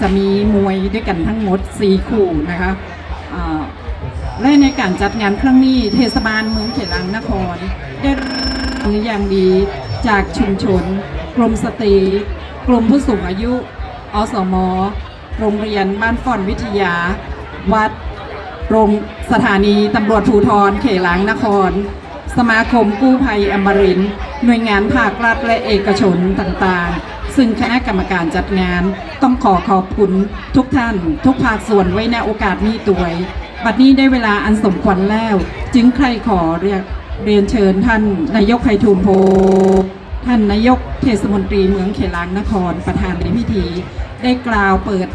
จะมีมวยด้วยกันทั้งหมด 4 คู่นะคะและในการจัดงานครั้งนี้เทศบาลเมืองเขลังนคร ได้มืออย่างดีจากชุมชน กรมสตรี กรมผู้สูงอายุ อสม โรงเรียนบ้านฟ่อนวิทยา วัด โรงสถานีตำรวจภูธรเขลางนคร สมาคมกู้ภัยอมรินทร์หน่วยงานภาครัฐและเอกชนต่างๆ ซึ่งคณะกรรมการจัดงานต้องขอขอบคุณทุกท่าน ทุกภาคส่วนไว้ในโอกาสนี้ตัวยบัดนี้ได้เวลาอันสมควรแล้ว จึงใครขอเรียกเรียนเชิญท่านนายกไพฑูรย์โพท่านนายกเทศมนตรีเมืองเขลางนครประธานในพิธี ได้กล่าวเปิด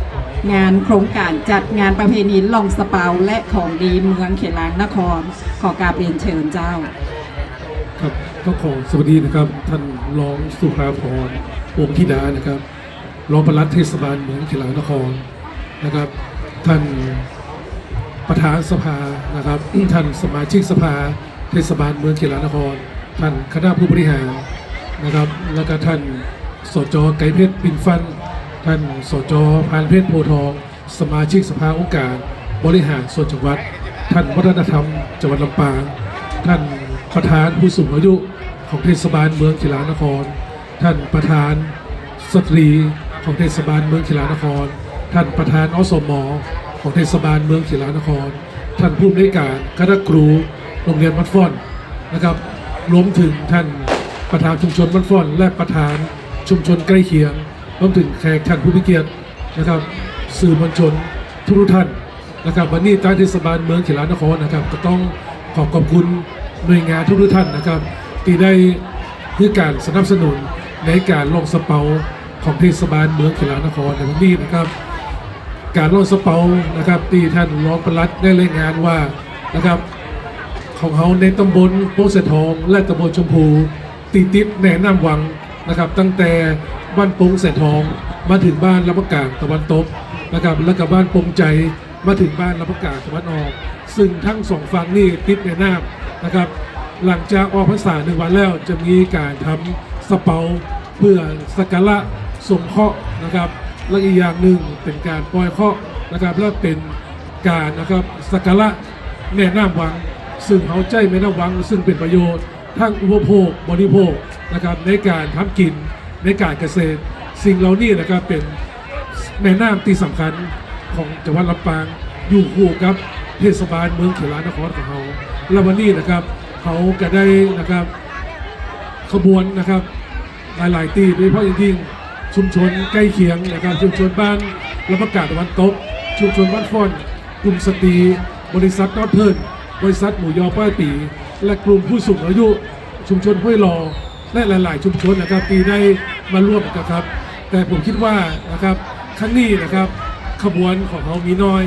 งานโครงการจัดงานประเพณีลองสเปาและของดีเมืองเขลางนคร ขอกราบเรียนเชิญเจ้า ครับก็ขอสวัสดีนะครับ ท่านรองสุภาพรวงธิดานะครับรองปลัดเทศบาลเมืองขีฬานครนะครับ ท่านประธานสภานะครับ ท่านสมาชิกสภา เทศบาลเมืองขีฬานคร ท่านคณะผู้บริหารนะครับ แล้วก็ท่านสจไก่เพชรปินฟัน ท่านสจพานเพชรโพทอง สมาชิกสภาองค์การ บริหารส่วนจังหวัด ท่านวัฒนธรรมจังหวัดลำปาง ท่านประธานผู้สูงอายุของเทศบาลเมืองขีฬานคร ท่านประธานสตรีของเทศบาลเมืองขีฬานคร ท่านประธานอสมของเทศบาลเมืองขีฬานคร ท่านผู้อำนวยการคณะครูโรงเรียนมัดฟอนนะครับรวมถึงท่านประธานชุมชนมัดฟอนและประธานชุมชนใกล้เคียง รวมถึงแขกท่านผู้มีเกียรตินะครับ สื่อมวลชนทุกท่านนะครับวันนี้ทางเทศบาลเมืองเขลานครนะครับ ก็ต้องขอขอบคุณหน่วยงานทุกท่านนะครับ ที่ได้ให้การสนับสนุนในการลงสเปาของเทศบาลเมืองเขลานครในวันนี้นะครับการลงสเปานะครับที่ท่านรองปลัดได้รายงานว่านะครับของเขาในตำบลโพเสทองและตำบลชมพูตีติดแนะนำวังนะครับ ตั้งแต่ บ้านปงเสทอง มาถึงบ้านรับประกาศตะวันตกนะครับแล้วก็บ้านปงใจมาถึงบ้านรับประกาศตะวันออก ซึ่งทั้งสองฝั่งนี่ติดแนะนำนะครับ หลังจากออกพรรษาหนึ่งวันแล้วจะมีการทำสเปาเพื่อสักการะสงเคราะห์นะครับ และอีกอย่างหนึ่งเป็นการปล่อยเคราะห์นะครับและเป็นการนะครับสักการะแนะนำวัง ซึ่งเขาใจไม่ระวัง ซึ่งเป็นประโยชน์ทั้งอุปโภคบริโภคนะครับในการทำกิน ในการเกษตร สิ่งเหล่านี้นะครับเป็นแม่น้ำที่สำคัญของจังหวัดลำปางอยู่คู่กับเทศบาลเมืองเขลานครของเขาและวันนี้นะครับเขาก็ได้นะครับขบวนนะครับหลายๆตีโดยเฉพาะอย่างยิ่งชุมชนใกล้เคียงนะครับชุมชนบ้านรับประกาศตะวันตกชุมชนบ้านฟอนกลุ่มสตรีบริษัทนอตเทิร์นบริษัทหมูยอป้ายปี และกลุ่มผู้สูงอายุ ชุมชนห้วยรอ และหลายๆชุมชนนะครับปีได้มาร่วมกันครับ แต่ผมคิดว่านะครับครั้งนี้นะครับขบวนของเขามีน้อย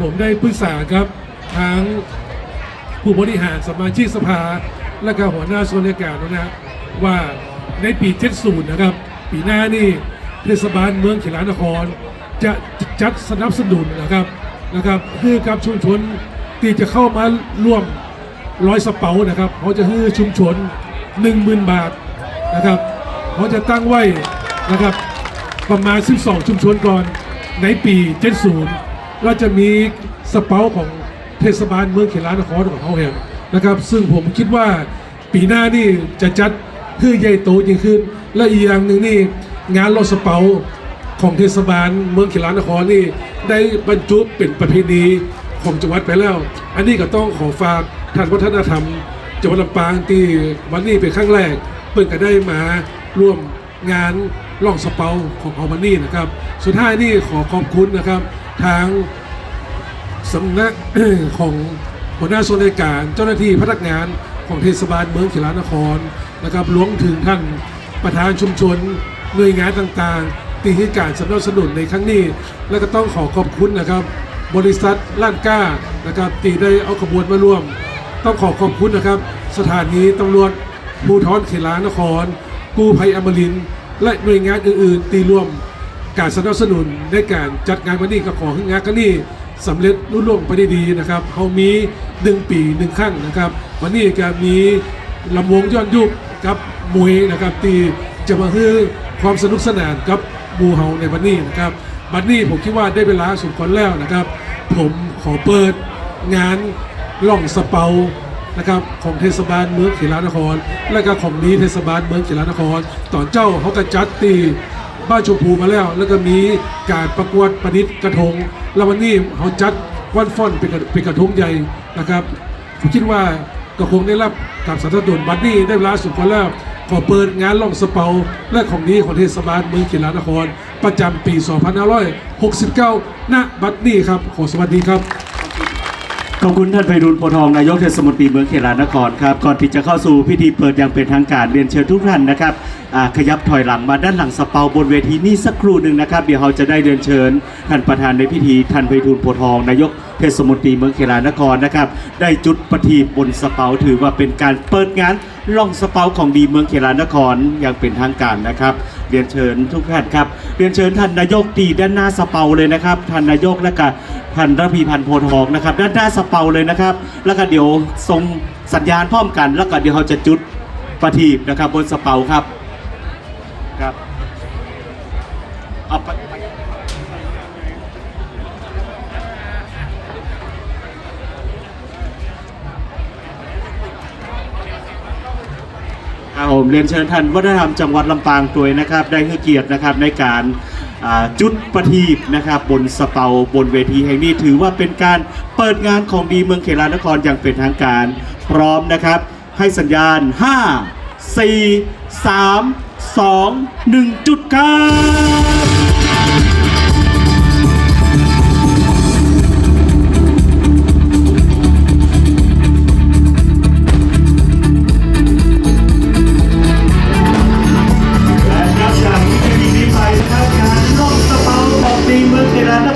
ผมได้ปรึกษาครับทางผู้บริหารสมาชิกสภา และก็หัวหน้าส่วนราชการนะว่าในปี 70 นะครับ ปีหน้านี่เทศบาลเมืองเขลานคร จะจัดสนับสนุนนะครับนะครับคือกับชุมชนที่จะเข้ามาร่วมร้อยสเปานะครับเขาจะให้ชุมชน 10,000 บาทนะครับเขาจะตั้งไว้นะครับประมาณ 12 ชุมชนก่อนในปี 70ก็จะมีสเปาของเทศบาลเมืองเขลานครของเขาแห่งนะครับ ซึ่งผมคิดว่าปีหน้านี่จะจัดเพื่อใหญ่โตยิ่งขึ้น และอีกอย่างหนึ่งนี่งานรถสเปาของเทศบาลเมืองเขลานครนี่ได้บรรจุเป็นประเพณีของจังหวัดไปแล้ว อันนี้ก็ต้องขอฝากท่านวัฒนธรรม จังหวัดลำปางที่วันนี้เป็นครั้งแรกเพิ่งก็ได้มาร่วมงานล่องสเปาของเขาวันนี้นะครับ สุดท้ายนี่ขอขอบคุณนะครับ ทางสำนักของหัวหน้าส่วนราชการ เจ้าหน้าที่พนักงานของเทศบาลเมืองเขลานครนะครับรวมถึงท่านประธานชุมชนหน่วยงานต่างๆที่ให้การสนับสนุนในครั้งนี้ และก็ต้องขอขอบคุณนะครับ บริษัทล้านก้านะครับที่ได้เอาขบวนมาร่วม ต้องขอขอบคุณนะครับ สถานีตำรวจภูธรเขลานคร กู้ภัยอมรินทร์และหน่วยงานอื่นๆที่ร่วมการสนับสนุนในการจัดงานวันนี้ก็ขอให้งานกันนี้สำเร็จรุ่ล่วงไปได้ดีนะครับเขามีหนึ่งปีหนึ่งครั้งนะครับ วันนี้ก็มีลำวงย้อนยุคกับมวยนะครับที่จะมาให้ความสนุกสนานกับหมูเฮาในวันนี้นะครับบัดนี้ผมคิดว่าได้เวลาสมควรแล้วนะครับ ผมขอเปิดงาน ล่องสเปานะครับของเทศบาลเมืองเขลานคร และก็ของนี้เทศบาลเมืองเขลานครตอนเจ้าเขากระจัดตีบ้านชมพูมาแล้ว แล้วก็มีการประกวดประดิษฐ์กระทง แล้ววันนี้เขาจัดวันฟ้อนเป็นกระเป็นกระทงใหญ่นะครับผมคิดว่าก็คงได้รับการสนับสนุนบัดนี้ได้เวลาสุดคนแล้วขอเปิดงานล่องสเปาและของนี้ของเทศบาลเมืองเขลานคร ประจำปี 2569 ณ บัดนี้ครับ ขอสวัสดีครับ ขอบคุณท่านไพฑูรย์โพทองนายกเทศมนตรีเมืองเขลานครครับก่อนที่จะเข้าสู่พิธีเปิดอย่างเป็นทางการเรียนเชิญทุกท่านนะครับขยับถอยหลังมาด้านหลังสเปาบนเวทีนี่สักครู่หนึ่งนะครับ เดี๋ยวเราจะได้เรียนเชิญท่านประธานในพิธีท่านไพฑูรย์โพทองนายกเทศมนตรีเมืองเขลานครนะครับได้จุดประทีปบนสเปาถือว่าเป็นการเปิดงานล่องสเปาของดีเมืองเขลานครอย่างเป็นทางการนะครับ เรียนเชิญทุกท่านครับ เรียนเชิญท่านนายกตีด้านหน้าสเปาเลยนะครับ ท่านนายกและก็ท่านระพีพันธ์โพธิ์ทองนะครับ ด้านหน้าสเปาเลยนะครับ แล้วก็เดี๋ยวส่งสัญญาณพร้อมกัน แล้วก็เดี๋ยวเขาจะจุดประทีปนะครับบนสเปาครับ มเรียนเชิญท่านวัฒนธรรมจังหวัดลำปางตัวยนะครับ ได้ให้เกียรตินะครับในการจุดประทีปนะครับบนสเปาบนเวทีแห่งนี้ถือว่าเป็นการเปิดงานของดีเมืองเขลานครอย่างเป็นทางการ พร้อมนะครับ ให้สัญญาณ 5 4 3 2 1 จุดครับ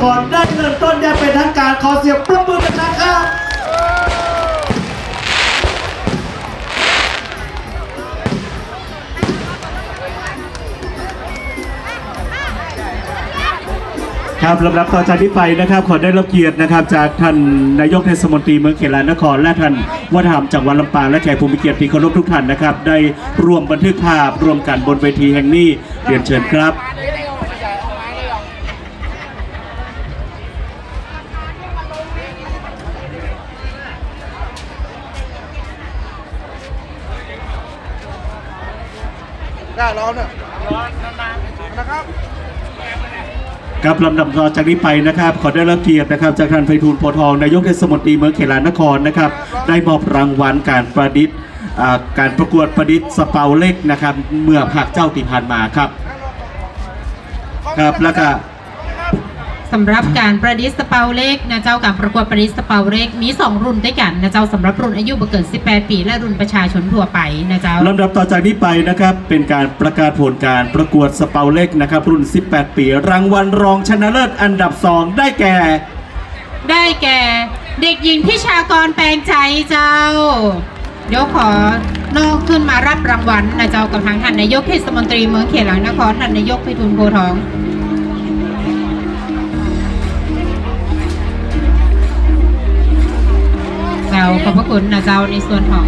ครได้เริ่มต้นอย่เป็นทางการขอเสียงปรบมือกันนะครับครับลำดับต่อจากนี้ไปนะครับ ขอได้รับเกียรตินะครับ จากท่านนายกเทศมนตรีเมืองเขลานคร และท่านวัฒนธรรมจังหวัดลำปางและแขกผู้มีเกียรติที่เคารพทุกท่านนะครับ ได้ร่วมบันทึกภาพร่วมกันบนเวทีแห่งนี้เรียนเชิญครับ ครับลำดับต่อจากนี้ไปนะครับ ขอได้รับเกียรตินะครับ จากท่านไพฑูรย์โพทองนายกเทศมนตรีเมืองเขลานครนะครับ ได้มอบรางวัลการประดิษฐ์การประกวดประดิษฐ์สเปาเล็กนะครับ เมื่อผักเจ้าตีผ่านมาครับ ครับแล้วก็ สำหรับการประดิษฐ์สเปาเล็กนะเจ้าการประกวดประดิษฐ์สเปาเล็กมี 2 รุ่นด้วยกันนะเจ้าสำหรับรุ่นอายุเกิน 18 ปี และรุ่นประชาชนทั่วไปนะเจ้าลำดับต่อจากนี้ไปนะครับเป็นการประกาศผลการประกวดสเปาเล็กนะครับรุ่น 18 ปี รางวัลรองชนะเลิศอันดับ 2 ได้แก่ ได้แก่ เด็กหญิงพิชากรแปลงใจเจ้า เดี๋ยวขอนอกขึ้นมารับรางวัลนะเจ้ากับทางท่านนายกเทศมนตรีเมืองเขตหลังนครท่านนายกไพฑูรย์โพทอง จ้าขอบพระคุณนะเจ้าในส่วนของ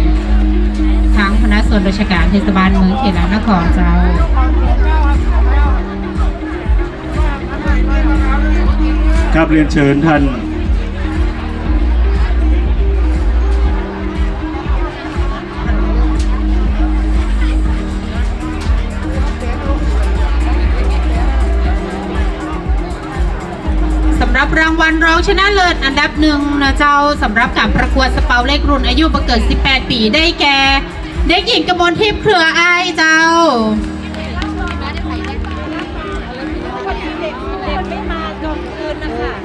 ทางคณะส่วนราชการเทศบาลเมืองเขตหลังนครเจ้าครับเรียนเชิญท่าน รางวัลรองชนะเลิศอันดับหนึ่งนะเจ้าสำหรับการประกวดสเปาเล็กรุ่นอายุประเกิด 18 ปีได้แก่ เด็กหญิงกมลทิพย์เครืออายเจ้า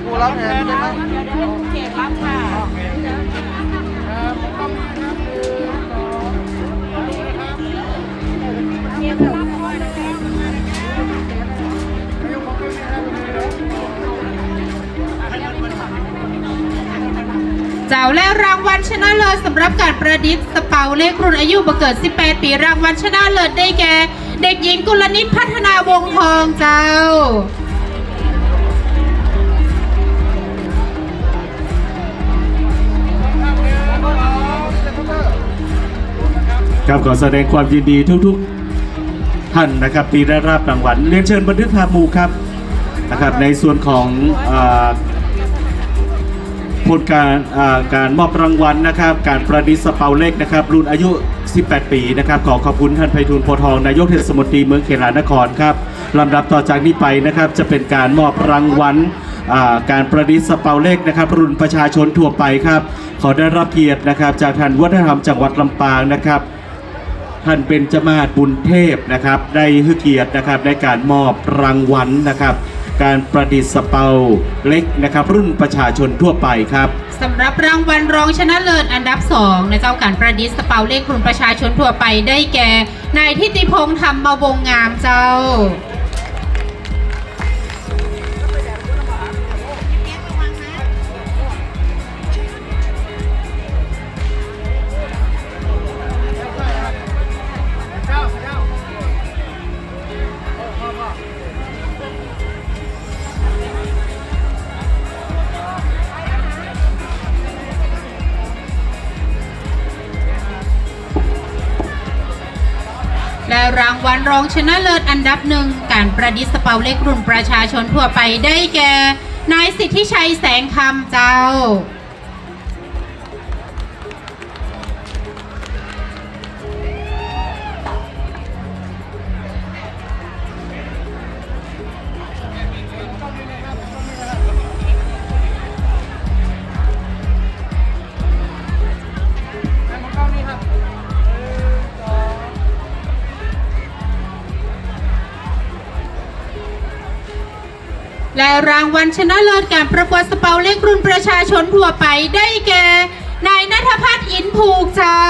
กูรับแทนได้ไหม เจ้าและรางวัลชนะเลิศสำหรับการประดิษฐ์สเปาเล็กรุ่นอายุประเกิด 18 ปีรางวัลชนะเลิศได้แก่ เด็กหญิงกุลนิตพัฒนาวงทองเจ้าครับขอแสดงความยินดีทุกๆ ท่านนะครับที่ได้รับรางวัลเรียนเชิญบันทึกภาพหมู่ครับนะครับในส่วนของ อาผลการการมอบรางวัลนะครับ การประดิษฐ์สเปาเล็กนะครับ รุ่นอายุ 18 ปีนะครับ ขอขอบคุณท่านไพฑูรย์โพทอง นายกเทศมนตรีเมืองเขลานครครับลำดับต่อจากนี้ไปนะครับจะเป็นการมอบรางวัลการประดิษฐ์สเปาเล็กนะครับ รุ่นประชาชนทั่วไปครับ ขอได้รับเกียรตินะครับ จากท่านวัฒนธรรมจังหวัดลำปางนะครับท่านเป็นจมาศบุญเทพนะครับ ได้ให้เกียรตินะครับในการมอบรางวัลนะครับ การประดิษฐ์สเปาเล็กนะครับ รุ่นประชาชนทั่วไปครับสำหรับรางวัลรองชนะเลิศอันดับ2นะเจ้าการประดิษฐ์สเปาเล็กคุณประชาชนทั่วไปได้แก่นายทิติพงษ์ธรรมวงงามเจ้า ได้รางวัลรองชนะเลิศอันดับหนึ่ง การประดิษฐ์สเปาเล็กรุ่นประชาชนทั่วไปได้แก่ นายสิทธิชัยแสงคำเจ้า รางวัลชนะเลิศการประกวดสเปาเลขรุ่นประชาชนทั่วไปได้แก่ นายนัทพัฒน์อินผูกเจ้า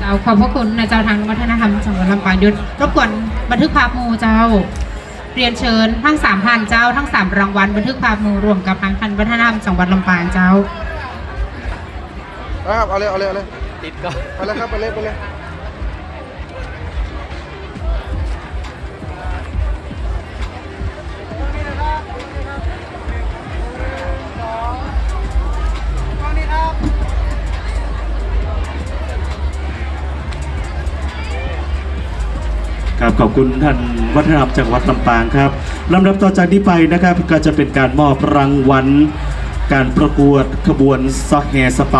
เราขอบพระคุณนะเจ้าทางวัฒนธรรมจังหวัดลำปางยุทธรบกวนบันทึกภาพหมูเจ้า เรียนเชิญทั้งสามท่านเจ้าทั้งสามรางวัลบันทึกภาพหมูรวมกับทางท่านวัฒนธรรมจังหวัดลำปางเจ้านะครับเอาเลยเอาเลยเอาเลยติดก็ไปเลยครับไปเลยไปเลย ขอบคุณท่านวัฒนธรรมจังหวัดลำปางครับลำดับต่อจากนี้ไปนะครับ ก็จะเป็นการมอบรางวัล การประกวดขบวนซอแหสปา